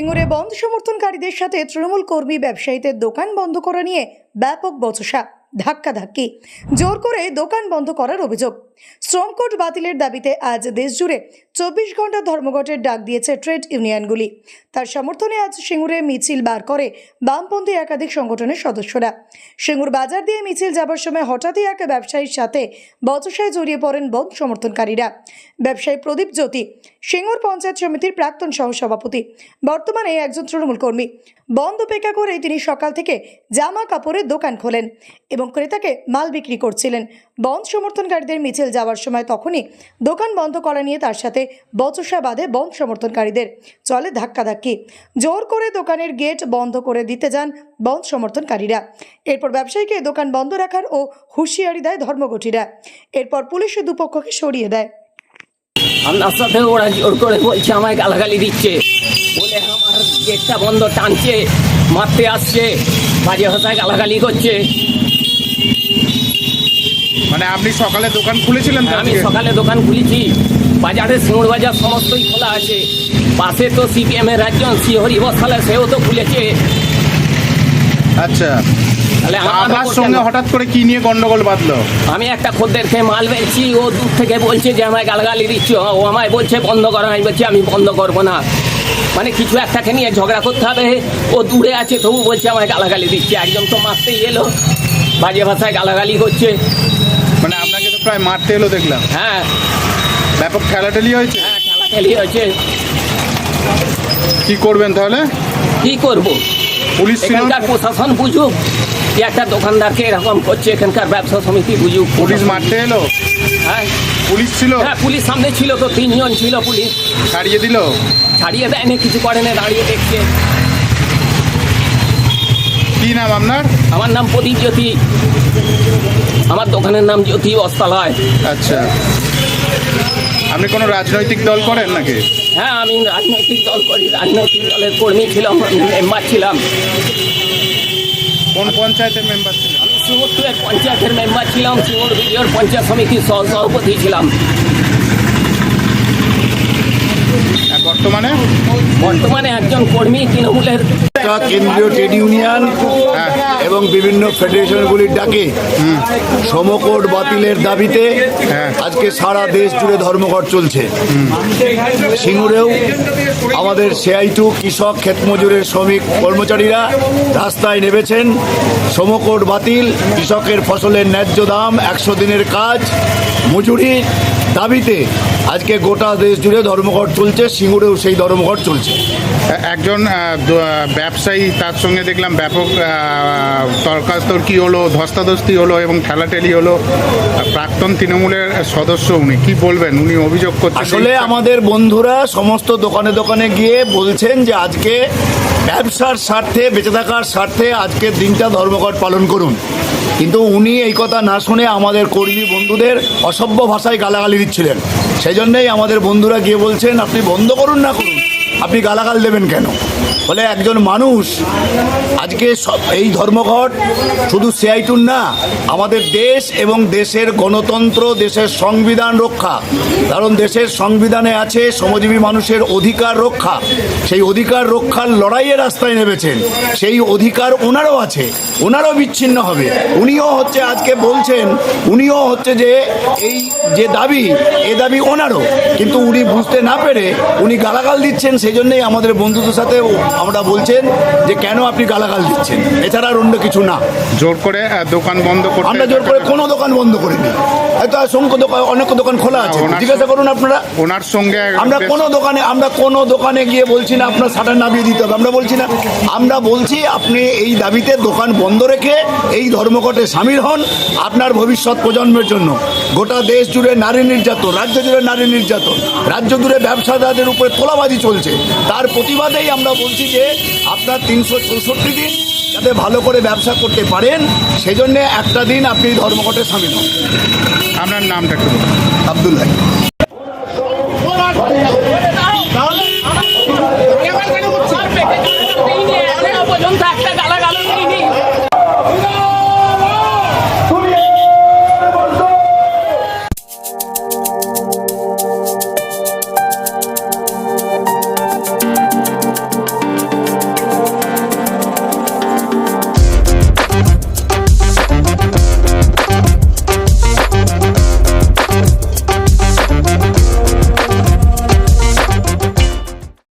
সিঙ্গুরে বন্ধ সমর্থনকারীদের সাথে তৃণমূল কর্মী ব্যবসায়ীদের দোকান বন্ধ করা নিয়ে ব্যাপক বচসা, ধাক্কাধাক্কি। জোর করে দোকান বন্ধ করার অভিযোগ। শ্রম কোড বাতিলের দাবিতে আজ দেশজুড়ে চব্বিশ ঘণ্টা ধর্মঘটের ডাক দিয়েছে ট্রেড ইউনিয়নগুলি। তার সমর্থনে আজ সিঙ্গুরে মিছিল বার করে বামপন্থী একাধিক সংগঠনের সদস্যরা। সিঙ্গুর বাজার দিয়ে মিছিল যাবার সময় হঠাৎই এক ব্যবসায়ীর সাথে বচসায় জড়িয়ে পড়েন বন্ধ সমর্থনকারীরা। ব্যবসায়ী প্রদীপ জ্যোতি, সিঙ্গুর পঞ্চায়েত সমিতির প্রাক্তন সহসভাপতি, বর্তমানে একজন তৃণমূল কর্মী। বন্ধ উপেক্ষা করে তিনি সকাল থেকে জামা কাপড়ের দোকান খোলেন এবং ক্রেতাকে মাল বিক্রি করছিলেন। বন্ধ সমর্থনকারীদের মিছিল যাওয়ার সময় তখনই দোকান বন্ধ করা নিয়ে তার সাথে বচসা বাঁধে বন্ধ সমর্থনকারীদের। চলে ধাক্কাধাক্কি। জোর করে দোকানের গেট বন্ধ করে দিতে যান বন্ধ সমর্থনকারীরা। এরপর ব্যবসায়ীকে দোকান বন্ধ রাখার ও হুঁশিয়ারি দেয় ধর্মঘটিরা। এরপর পুলিশ দুপক্ষকে সরিয়ে দেয়। ওরা জোর করে বলছে, আমায় গালাগালি দিচ্ছে। বলে আমার গেটটা বন্ধ টানছে, মারতে আসছে, বাজে ভাষায় গালাগালি করছে। মানে আপনি সকালে দোকান খুলেছিলেন তো আমি সকালে দোকান খুলেছি। বাজারে সিঙ্গুর বাজার সমস্তই খোলা আছে। পাশে তো সিপিএম এর একজন শ্রীহরি বসালে সেও তো খুলেছে। আচ্ছা। তাহলে আমার সঙ্গে হঠাৎ করে কি নিয়ে গন্ডগোল বাঁধলো? আমি একটা খদ্দেরকে মাল বেচছি ও দূর থেকে বলছে যে আমায় গালাগালি দিচ্ছে। ও আমায় বলছে বন্ধ করো। আমি বলছি আমি বন্ধ করব না। মানে কিছু একটাকে নিয়ে ঝগড়া করতে হবে। ও দূরে আছে তবু বলছে আমায় গালাগালি দিচ্ছে। একজন তো মারতেই এলো। বাজে ভাষায় গালাগালি করছে। প্রায় মারতে এলো দেখলাম। হ্যাঁ। ব্যাপক ঠেলাঠেলি হয়েছে? হ্যাঁ ঠেলাঠেলি হয়েছে। কি করবেন তাহলে? কি করব? পুলিশ এখানকার প্রশাসন বুঝুক যে একটা দোকানদারকে এরকম করছে এখানকার ব্যবসা সমিতি বুঝুক। পুলিশ মারতে এলো? হ্যাঁ। পুলিশ ছিল? হ্যাঁ পুলিশ সামনে ছিল তো তিনজন ছিল পুলিশ। ছাড়িয়ে দিল? ছাড়িয়ে দেয়নি কিছু করে না দাঁড়িয়ে দেখছে। কি নাম আপনার? আমার নাম প্রদীপ জ্যোতি। আমার দোকানের নাম জ্যোতি বস্তালয় আচ্ছা। আপনি কোনো রাজনৈতিক দল করেন নাকি? হ্যাঁ আমি রাজনৈতিক দল করি। রাজনৈতিক দলের কর্মী ছিলাম মেম্বার ছিলাম। কোন পঞ্চায়েতের মেম্বার ছিলেন? আমি সিঙ্গুরপুরের পঞ্চায়েতের মেম্বার ছিলাম সিঙ্গুর বিজয় পঞ্চায়েত সমিতির সহ সভাপতি ছিলাম। বর্তমানে? বর্তমানে একজন কর্মী তৃণমূলের। কেন্দ্রীয় ট্রেড ইউনিয়ন হ্যাঁ। এবং বিভিন্ন ফেডারেশনগুলির ডাকে সমকোট বাতিলের দাবিতে হ্যাঁ। আজকে সারা দেশ জুড়ে ধর্মঘট চলছে। সিঙ্গুরেও আমাদের সেআইটু কৃষক ক্ষেতমজুরের শ্রমিক কর্মচারীরা রাস্তায় নেমেছেন। সমকোট বাতিল কৃষকের ফসলের ন্যায্য দাম একশো দিনের কাজ মজুরি দাবিতে আজকে গোটা দেশ জুড়ে ধর্মঘট চলছে সিঙ্গুরেও সেই ধর্মঘট চলছে। একজন ব্যবসায়ী তার সঙ্গে দেখলাম ব্যাপক তর্কাতর্কি হলো ধস্তাধস্তি হলো এবং ঠেলাঠেলি হলো। প্রাক্তন তৃণমূলের সদস্য উনি কি বলবেন? উনি অভিযোগ করছেন আসলে আমাদের বন্ধুরা সমস্ত দোকানে দোকানে গিয়ে বলছেন যে আজকে ব্যবসার স্বার্থে, বেঁচে থাকার স্বার্থে আজকের দিনটা ধর্মঘট পালন করুন। কিন্তু উনি এই কথা না শুনে আমাদের কর্মী বন্ধুদের অসভ্য ভাষায় গালাগালি দিচ্ছিলেন। সেই জন্যেই আমাদের বন্ধুরা গিয়ে বলছেন, আপনি বন্ধ করুন না করুন। আপনি গালাগাল দেবেন কেন? ফলে একজন মানুষ আজকে এই ধর্মঘট শুধু সিআইটুন না, আমাদের দেশ এবং দেশের গণতন্ত্র, দেশের সংবিধান রক্ষা। কারণ দেশের সংবিধানে আছে শ্রমজীবী মানুষের অধিকার রক্ষা। সেই অধিকার রক্ষার লড়াইয়ের রাস্তায় নেমেছেন। সেই অধিকার ওনারও আছে, ওনারও বিচ্ছিন্ন হবে। উনিও হচ্ছে আজকে বলছেন, উনিও হচ্ছে যে এই যে দাবি, এ দাবি ওনারও। কিন্তু উনি বুঝতে না পেরে উনি গালাগাল দিচ্ছেন সেই জন্যই আমাদের বন্ধুদের সাথে আমরা বলছেন যে কেন আপনি গালাগাল দিচ্ছেন? এছাড়া আর অন্য কিছু না। জোর করে দোকান বন্ধ করতে আমরা জোর করে কোনো দোকান বন্ধ করিনি। হয়তো অসংখ্য দোকান অনেক দোকান খোলা আছে। জিজ্ঞাসা করুন আপনারা। ওনার সঙ্গে আমরা কোনো দোকানে আমরা কোনো দোকানে গিয়ে বলছি না আপনার শাটার নামিয়ে দিতে হবে। আমরা বলছি না। আমরা বলছি আপনি এই দাবিতে দোকান বন্ধ রেখে এই ধর্মঘটে সামিল হন। আপনার ভবিষ্যৎ প্রজন্মের জন্য। গোটা দেশ জুড়ে নারী নির্যাতন রাজ্য জুড়ে নারী নির্যাতন। রাজ্য জুড়ে ব্যবসাদারদের উপরে তোলাবাজি চলছে। তার প্রতিবাদেই আমরা বলছি যে আপনার তিনশো চৌষট্টি দিন যাতে ভালো করে ব্যবসা করতে পারেন সেজন্য একটা দিন আপনি ধর্মঘটে সামিল হন। আপনার নামটা একটু। আবদুল্লাহ।